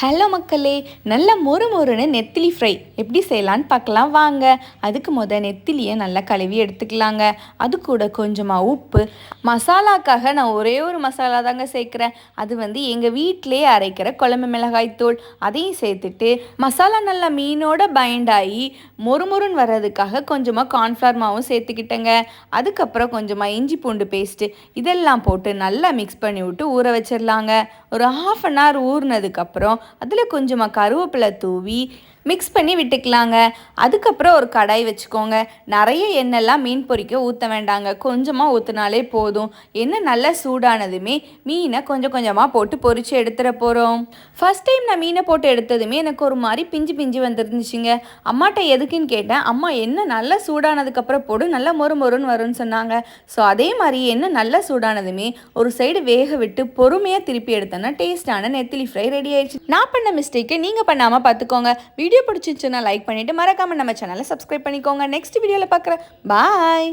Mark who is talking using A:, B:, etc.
A: Hello மக்களே நல்ல மொறு மொறுன்னு நெத்திலி ஃப்ரை எப்படி செய்யலான்னு பார்க்கலாம். வாங்க அதுக்கு முத நெத்திலியை நல்லா கழுவி எடுத்துக்கலாங்க. அது கூட கொஞ்சமாக உப்பு. மசாலாக்காக நான் ஒரே ஒரு மசாலா தாங்க சேர்க்குறேன். அது வந்து எங்கள் வீட்டிலே அரைக்கிற குழம்பு மிளகாய் தூள். அதையும் சேர்த்துட்டு மசாலா நல்லா மீனோட பைண்ட் ஆகி மொறுமொறுன்னு வர்றதுக்காக கொஞ்சமாக கார்ன்ஃப்ளவர் மாவும் சேர்த்துக்கிட்டேங்க. அதுக்கப்புறம் கொஞ்சமாக இஞ்சி பூண்டு பேஸ்ட்டு இதெல்லாம் போட்டு நல்லா மிக்ஸ் பண்ணி விட்டு ஊற வச்சிடலாங்க ஒரு ஹாஃப் அன் ஹவர் ஊறினதுக்கப்புறம் அதில் கொஞ்சமாக கருவேப்பிலை தூவி மிக்ஸ் பண்ணி விட்டுக்கலாங்க. அதுக்கப்புறம் ஒரு கடாய் வச்சுக்கோங்க. நிறைய எண்ணெய்லாம் மீன் பொரிக்க ஊற்ற வேண்டாங்க. கொஞ்சமாக ஊற்றினாலே போதும். எண்ணெய் நல்லா சூடானதுமே மீனை கொஞ்சம் கொஞ்சமாக போட்டு பொரித்து எடுத்துட போகிறோம் ஃபஸ்ட் டைம் நான் மீனை போட்டு எடுத்ததுமே எனக்கு ஒரு மாதிரி பிஞ்சு பிஞ்சு வந்துருந்துச்சுங்க. அம்மாட்ட எதுக்குன்னு கேட்டேன். அம்மா எண்ணெய் நல்லா சூடானதுக்கப்புறம் போடு. நல்லா மொறு மொறுன்னு வரும்னு சொன்னாங்க. ஸோ அதே மாதிரி எண்ணெய் நல்லா சூடானதுமே ஒரு சைடு வேக விட்டு பொறுமையாக திருப்பி எடுத்தேன்னா டேஸ்டான நெத்திலி ஃப்ரை ரெடி ஆயிடுச்சு. நான் பண்ண மிஸ்டேக்கை நீங்கள் பண்ணாமல் பார்த்துக்கோங்க வீடியோ பிடிச்சிருச்சுன்னா லைக் பண்ணிவிட்டு மறக்காமல் நம்ம சேனலை சப்ஸ்கிரைப் பண்ணிக்கோங்க. நெக்ஸ்ட் வீடியோவில் பார்க்குறேன். பாய்